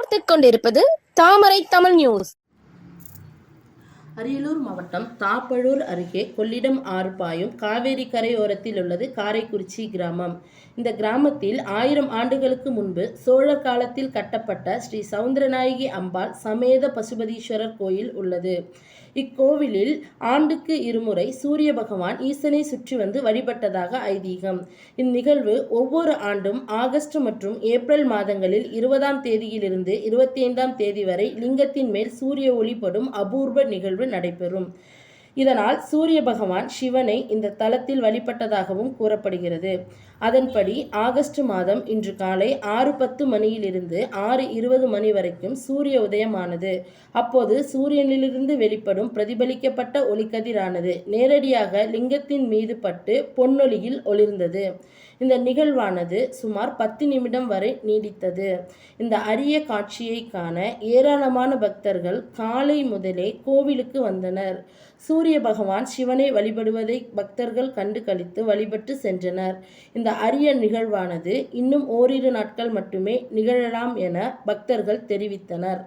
பார்த்துக் கொண்டிருப்பது தாமரை தமிழ் நியூஸ் அரியலூர் மாவட்டம் தாப்பழூர் அருகே கொள்ளிடம் ஆறு பாயும் காவேரி கரையோரத்தில் உள்ளது காரைக்குறிச்சி கிராமம். இந்த கிராமத்தில் ஆயிரம் ஆண்டுகளுக்கு முன்பு சோழர் காலத்தில் கட்டப்பட்ட ஸ்ரீ சவுந்தரநாயகி அம்பாள் சமேத பசுபதீஸ்வரர் கோயில் உள்ளது. இக்கோவிலில் ஆண்டுக்கு இருமுறை சூரிய பகவான் ஈசனை சுற்றி வந்து வழிபட்டதாக ஐதீகம். இந்நிகழ்வு ஒவ்வொரு ஆண்டும் ஆகஸ்ட் மற்றும் ஏப்ரல் மாதங்களில் இருபதாம் தேதியிலிருந்து இருபத்தி ஐந்தாம் தேதி வரை லிங்கத்தின் மேல் சூரிய ஒளிப்படும் அபூர்வ நிகழ்வு நடைபெறும். இதனால் சூரிய பகவான் சிவனை இந்த தலத்தில் வழிபட்டதாகவும் கூறப்படுகிறது. அதன்படி ஆகஸ்ட் மாதம் இன்று காலை ஆறு பத்து மணியிலிருந்து ஆறு இருபது மணி வரைக்கும் சூரிய உதயமானது. அப்போது சூரியனிலிருந்து வெளிப்படும் பிரதிபலிக்கப்பட்ட ஒளிக்கதிரானது நேரடியாக லிங்கத்தின் மீது பட்டு பொன்னொழியில் ஒளிர்ந்தது. இந்த நிகழ்வானது சுமார் பத்து நிமிடம் வரை நீடித்தது. இந்த அரிய காட்சியை காண ஏராளமான பக்தர்கள் காலை முதலே கோவிலுக்கு வந்தனர். சூரிய பகவான் சிவனை வழிபடுவதை பக்தர்கள் கண்டு கழித்து வழிபட்டு சென்றனர். இந்த அரிய நிகழ்வானது இன்னும் ஓரிரு நாட்கள் மட்டுமே நிகழலாம் என பக்தர்கள் தெரிவித்தனர்.